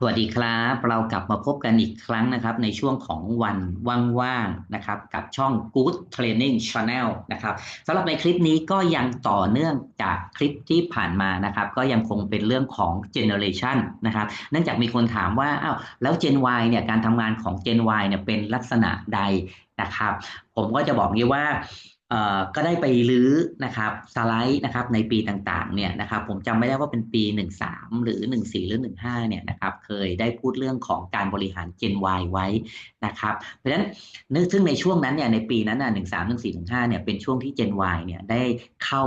สวัสดีครับ เรากลับมาพบกันอีกครั้งนะครับ ในช่วงของวันว่างๆนะครับ กับช่อง Good Training Channel นะครับสำหรับในคลิปนี้ก็ยังต่อเนื่องจากคลิปที่ผ่านมานะครับ ก็ยังคงเป็นเรื่องของ Generation นะครับ เนื่องจากมีคนถามว่าอ้าวแล้ว Gen Y เนี่ยการทำงานของ Gen Y เนี่ยเป็นลักษณะใดนะครับ ผมก็จะบอกนี้ว่า ก็ได้ไปรื้อนะครับสไลด์นะครับในปีต่างๆเนี่ยนะครับผมจำไม่ได้ว่าเป็นปี 13 หรือ 14 หรือ 15เนี่ยนะครับเคยได้พูดเรื่องของการบริหาร Gen Y ไว้นะครับเพราะฉะนั้นนึกซึ่งในช่วงนั้นเนี่ยในปีนั้นน่ะ13 14 15เนี่ยเป็นช่วงที่ Gen Y เนี่ยได้เข้า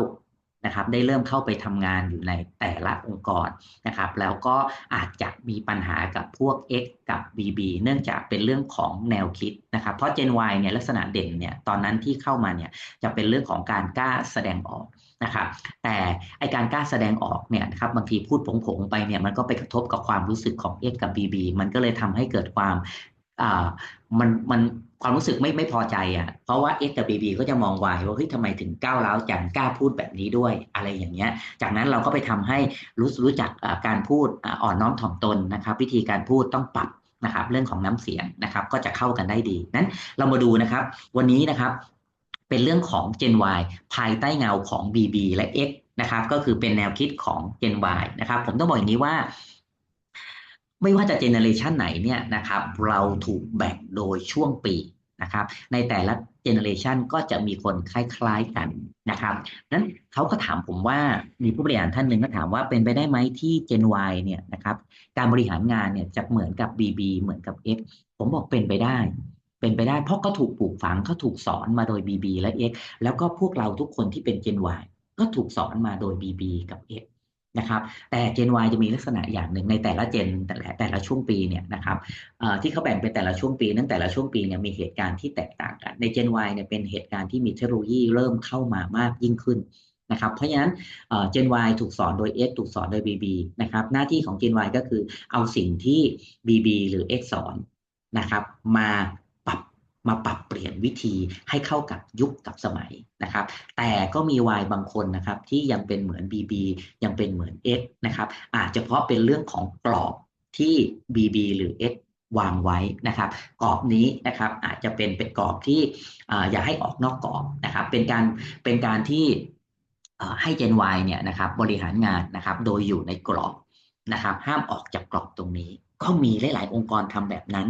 นะครับได้เริ่มเข้าไปทำงานอยู่ในแต่ละองค์กรนะครับแล้วก็อาจจะมีปัญหากับพวก X กับ BB เนื่องจากเป็นเรื่องของแนวคิดนะครับเพราะ Gen Y เนี่ยลักษณะเด่นเนี่ยตอนนั้นที่เข้ามาเนี่ยจะเป็นเรื่องของการกล้าแสดงออกนะครับแต่ไอการกล้าแสดงออกเนี่ยนะครับบางทีพูดผงๆไปเนี่ยมันก็ไปกระทบกับความรู้สึกของ X กับ BB มันก็เลยทำให้เกิดความ อ่ามันมันความรู้สึกไม่ไม่พอใจอะ เพราะว่า X กับ BB ก็จะมองวายว่าเฮ้ยทำไมถึงก้าวร้าวจังกล้าพูดแบบนี้ด้วยอะไรอย่างเงี้ย จากนั้นเราก็ไปทำให้รู้รู้จักการพูดอ่อนน้อมถ่อมตนนะครับ วิธีการพูดต้องปรับนะครับ เรื่องของน้ำเสียงนะครับ ก็จะเข้ากันได้ดีนั้นเรามาดูนะครับ วันนี้นะครับ เป็นเรื่องของ Gen Y ภายใต้เงาของ BB และ X นะครับ ก็คือเป็นแนวคิดของ Gen Y นะครับ ผมต้องบอกอย่างนี้ว่า ไม่ว่าจะเจเนอเรชันไหนเนี่ยนะครับเราถูกแบ่งโดยช่วงปีนะครับในแต่ละเจเนอเรชันก็จะมีคนคล้ายๆกันนะครับนั้นเขาก็ถามผมว่ามีผู้บริหารท่านหนึ่งก็ถามว่าเป็นไปได้ไหมที่ Gen Y เนี่ยนะครับการบริหารงานเนี่ยจะเหมือนกับ BB เหมือนกับ X ผมบอกเป็นไปได้ เป็นไปได้เพราะก็ถูกปลูกฝังเขาถูกสอนมาโดย BB และ X แล้วก็พวกเราทุกคนที่เป็น Gen Y ก็ถูกสอนมาโดย BB กับ X นะครับแต่ Gen Y จะมีลักษณะอย่างหนึ่งในแต่ละเจนแต่ละแต่ละช่วงปีเนี่ยนะครับที่เขาแบ่งเป็นแต่ละช่วงปี นั้นแต่ละช่วงปีเนี่ยมีเหตุการณ์ที่แตกต่างกัน ใน Gen Y เนี่ยเป็นเหตุการณ์ที่มีเทคโนโลยีเริ่มเข้ามามากยิ่งขึ้นนะครับเพราะฉะนั้น Gen Y ถูกสอนโดย X ถูกสอนโดย BB นะครับหน้าที่ของ Gen Y ก็คือเอาสิ่งที่ BB หรือ X สอนนะครับมา มาปรับเปลี่ยนวิธีให้เข้ากับยุคกับสมัยนะครับ แต่ก็มี Y บางคนนะครับที่ยังเป็นเหมือน BB ยังเป็นเหมือน X นะครับ อาจจะเพราะเป็นเรื่องของกรอบที่ BB หรือ X วางไว้นะครับกรอบนี้นะครับอาจจะเป็นเป็นกรอบที่อย่าให้ออกนอกกรอบนะครับ เป็นการเป็นการที่ให้ Gen Y เนี่ยนะครับบริหารงานนะครับ โดยอยู่ในกรอบนะครับ ห้ามออกจากกรอบตรงนี้ ก็มีหลาย ๆ องค์กรทำแบบนั้น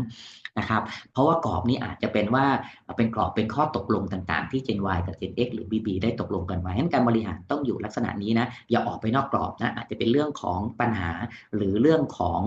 นะครับ เพราะว่ากรอบนี้อาจจะเป็นว่าเป็นกรอบเป็นข้อตกลงต่าง ๆ ที่ Gen Y กับ Gen X หรือ BB ได้ตกลงกันไว้ฉะนั้นการบริหารต้องอยู่ลักษณะนี้นะ อย่าออกไปนอกกรอบนะ อาจจะเป็นเรื่องของปัญหาหรือเรื่องของ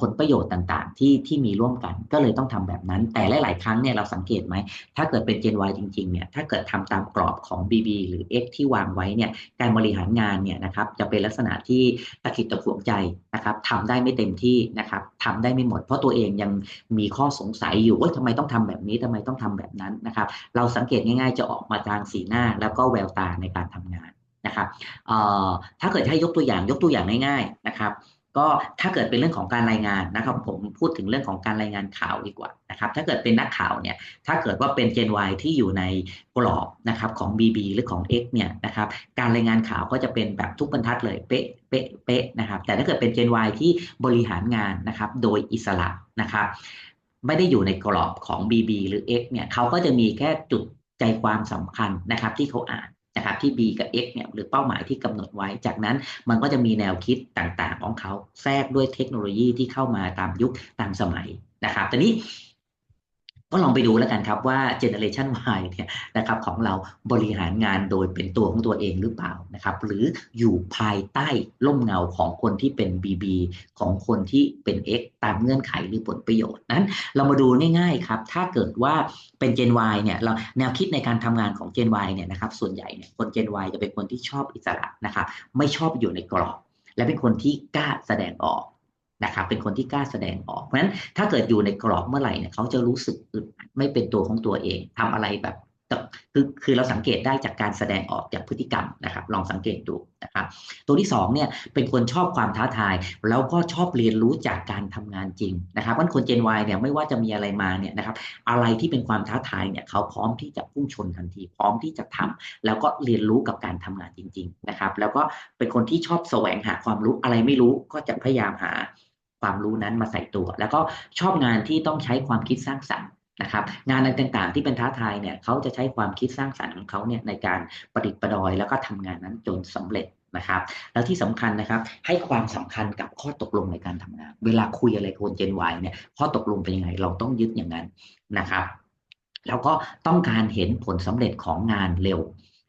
ผลประโยชน์ต่างๆ ที่ที่มีร่วมกันก็เลยต้องทำแบบนั้น แต่หลาย ๆ ครั้งเนี่ยเราสังเกตไหม ถ้าเกิดเป็น Gen Y จริง ๆ เนี่ยถ้าเกิดทำตามกรอบของ BB หรือ X ที่วางไว้เนี่ยการบริหารงานเนี่ยนะครับจะเป็นลักษณะที่ตะขิดตะขวงใจนะครับทำได้ไม่เต็มที่นะครับทำได้ไม่หมด เพราะตัวเองยังมีข้อสงสัยอยู่ว่าทำไมต้องทำแบบนี้ทำไมต้องทำแบบนั้นนะครับ เราสังเกตง่ายๆ จะออกมาทางสีหน้าแล้วก็แววตาในการทำงานนะครับถ้าเกิดให้ยกตัวอย่างยกตัวอย่างง่ายๆนะครับ ก็ถ้าเกิดเป็นเรื่องของการรายงานนะครับ ผมพูดถึงเรื่องของการรายงานข่าวดีกว่านะครับ ถ้าเกิดเป็นนักข่าวเนี่ยถ้าเกิดว่าเป็น Gen Y ที่อยู่ในกรอบนะครับของ BB หรือของ X เนี่ยนะครับการรายงานข่าวก็จะเป็นแบบทุกบรรทัดเลยเป๊ะเป๊ะเป๊ะนะครับ แต่ถ้าเกิดเป็น Gen Y ที่บริหารงานนะครับ โดยอิสระนะครับ ไม่ได้อยู่ในกรอบของ BB หรือ X เนี่ยเขาก็จะมีแค่จุดใจความสำคัญนะครับที่เขาอ่าน นะครับที่ B กับ X เนี่ยหรือเป้าหมายที่กำหนดไว้ จากนั้นมันก็จะมีแนวคิดต่างๆ ของเขาแทรกด้วยเทคโนโลยีที่เข้ามาตามยุคตามสมัยนะครับตอนนี้ ก็ลองไปดูแล้วกันครับว่าเจเนอเรชัน Y เนี่ยนะครับของเราบริหารงานโดยเป็นตัวของตัวเองหรือเปล่านะครับหรืออยู่ภายใต้ร่มเงาของคนที่เป็น BB ของคนที่เป็น X ตามเงื่อนไขหรือผลประโยชน์นั้น เรามาดูง่ายๆครับถ้าเกิดว่าเป็น Gen Y เนี่ยเราแนวคิดในการทำงานของ Gen Y เนี่ยนะครับส่วนใหญ่เนี่ยคน Gen Y จะเป็นคนที่ชอบอิสระนะครับไม่ชอบอยู่ในกรอบ และเป็นคนที่กล้าแสดงออก นะครับเป็นคนที่กล้าแสดงออก เพราะฉะนั้นถ้าเกิดอยู่ในกรอบเมื่อไหร่เนี่ยเขาจะรู้สึกอึดไม่เป็นตัวของตัวเองทำอะไรแบบคือคือเราสังเกตได้จากการแสดงออกจากพฤติกรรมนะครับ ลองสังเกตดู ครับตัวที่2เนี่ยเป็นคนชอบความท้าทาย แล้วก็ชอบเรียนรู้จากการทำงานจริงนะครับเพราะคน Gen Y เนี่ยไม่ว่าจะมีอะไรมาเนี่ยนะครับอะไรที่เป็นความท้าทายเนี่ยเขาพร้อมที่จะพุ่งชนทันที พร้อมที่จะทำแล้วก็เรียนรู้กับการทำงานจริง ๆนะครับ แล้วก็เป็นคนที่ชอบแสวงหาความรู้อะไรไม่รู้ก็จะพยายามหาความรู้นั้นมาใส่ตัว แล้วก็ชอบงานที่ต้องใช้ความคิดสร้างสรรค์นะครับงานต่างๆที่เป็นท้าทายเนี่ยเขาจะใช้ความคิดสร้างสรรค์ของเขาเนี่ยในการประดิษฐ์ประดอย แล้วก็ทำงานนั้นจนสำเร็จ นะครับ แล้วที่สำคัญนะครับ ให้ความสำคัญกับข้อตกลงในการทำงาน เวลาคุยอะไรคนเจนวเนี่ยข้อตกลงเป็นยังไง เราต้องยึดอย่างนั้นนะครับ แล้วก็ต้องการเห็นผลสำเร็จของงานเร็ว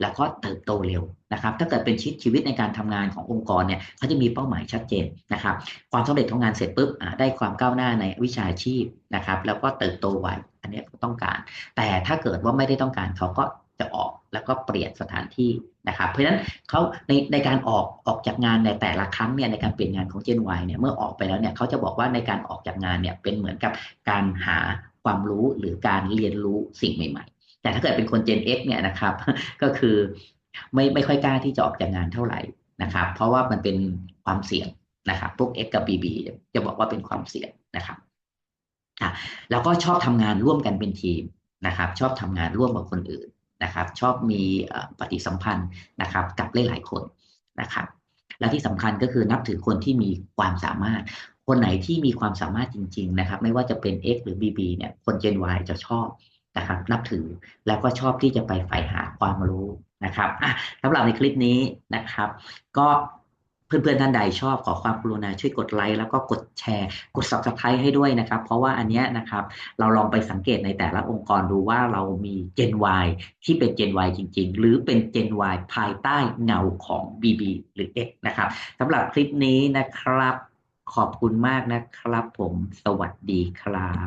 แล้วก็เติบโตเร็วนะครับ ถ้าเกิดเป็นชีวิตชีวิตในการทำงานขององค์กรเนี่ยเขาจะมีเป้าหมายชัดเจนนะครับ ความสำเร็จของงานเสร็จปุ๊บได้ความก้าวหน้าในวิชาชีพนะครับ แล้วก็เติบโตไวอันนี้ก็ต้องการ แต่ถ้าเกิดว่าไม่ได้ต้องการเขาก็จะออก แล้วก็เปลี่ยนสถานที่นะครับเพราะฉะนั้นเขาในในการออกออกจากงานในแต่ละครั้งเนี่ยในการเปลี่ยนงานของ Gen Y เนี่ยเมื่อออกไปแล้วเนี่ยเขาจะบอกว่าในการออกจากงานเนี่ยเป็นเหมือนกับการหาความรู้หรือการเรียนรู้สิ่งใหม่ ๆ แต่ถ้าเกิดเป็นคน Gen X เนี่ยนะครับก็คือไม่ไม่ค่อยกล้าที่จะออกจากงานเท่าไหร่นะครับเพราะว่ามันเป็นความเสี่ยงนะครับพวก X กับ BB จะบอกว่าเป็นความเสี่ยงนะครับอะแล้วก็ชอบทำงานร่วมกันเป็นทีมนะครับ ชอบทำงานร่วมกับคนอื่น นะครับ ชอบมีปฏิสัมพันธ์นะครับ กับหลายๆคนนะครับ และที่สำคัญก็คือนับถือคนที่มีความสามารถ คนไหนที่มีความสามารถจริง ๆ นะครับ ไม่ว่าจะเป็น X หรือ BB เนี่ยคน Gen Y จะชอบนะครับนับถือแล้วก็ชอบที่จะไปใฝ่หาความรู้นะครับอะสำหรับในคลิปนี้นะครับ ก็ เพื่อนๆท่านใดชอบขอความกรุณาช่วยกดไลค์แล้วก็กดแชร์ กด subscribe ให้ด้วยนะครับ เพราะว่าอันนี้นะครับ เราลองไปสังเกตในแต่ละองค์กรดูว่าเรามี Gen Y ที่เป็น Gen Y จริง ๆ หรือเป็น Gen Y ภายใต้เงาของ BB หรือ X นะครับสำหรับคลิปนี้นะครับ ขอบคุณมากนะครับผม สวัสดีครับ